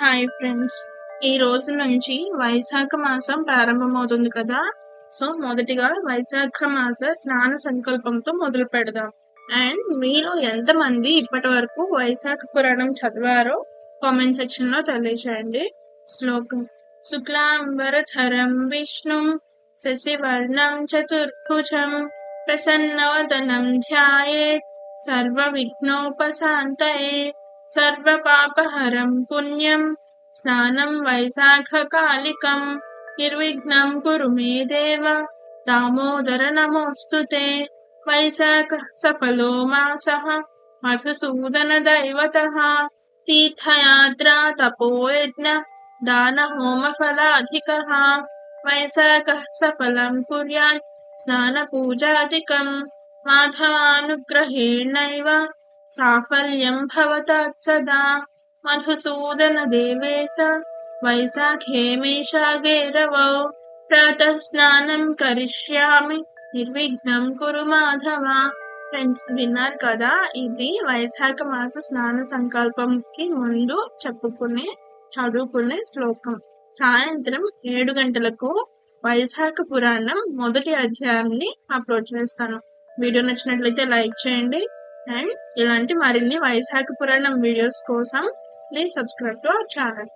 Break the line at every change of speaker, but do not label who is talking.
Hi friends ఈ రోజు నుంచి వైశాఖ మాసం ప్రారంభమవుతుంది కదా? సో మొదటిగా వైశాఖ మాస స్నాన సంకల్పంతో మొదలు పెడదాం. అండ్ మీరు ఎంతమంది ఇప్పటి వరకు వైశాఖ పురాణం చదివారో కామెంట్ సెక్షన్లో తెలియజేయండి శ్లోకం. శుక్లాంబరధరం విష్ణు శశివర్ణం చతుర్భుజం ప్రసన్నవదనం ధ్యాయేత్ సర్వ విఘ్నోపశాంతయే सर्वपापहरं पुण्यं, स्नानं वैशाखकालिकं, निर्विघ्नं कुरु मे देव दामोदर नमोऽस्तु ते। वैशाखः सफलो मासः, मधुसूदनदैवतः, तीर्थयात्रा तपोयज्ञ, दानहोमफलाधिकः। वैशाखः सफलं कुर्यात्, स्नानपूजादिकं माधवानुग्रहेणैव సాఫల్యం భవత సదా మధుసూదన దేవేశ వైశాఖే మేషాగేరవౌ స్నానం కరిష్యామి నిర్విఘ్నం కురు మాధవ ఫ్రెండ్స్ విన్నారు కదా? ఇది వైశాఖ మాస స్నాన సంకల్పంకి ముందు చెప్పుకునే చదువుకునే శ్లోకం. సాయంత్రం ఏడు గంటలకు వైశాఖ పురాణం మొదటి అధ్యాయాన్ని అప్రోచ్ చేస్తాను. వీడియో నచ్చినట్లయితే లైక్ చేయండి అండ్ ఇలాంటి మరిన్ని వైశాఖ పురాణం వీడియోస్ కోసం please subscribe to our channel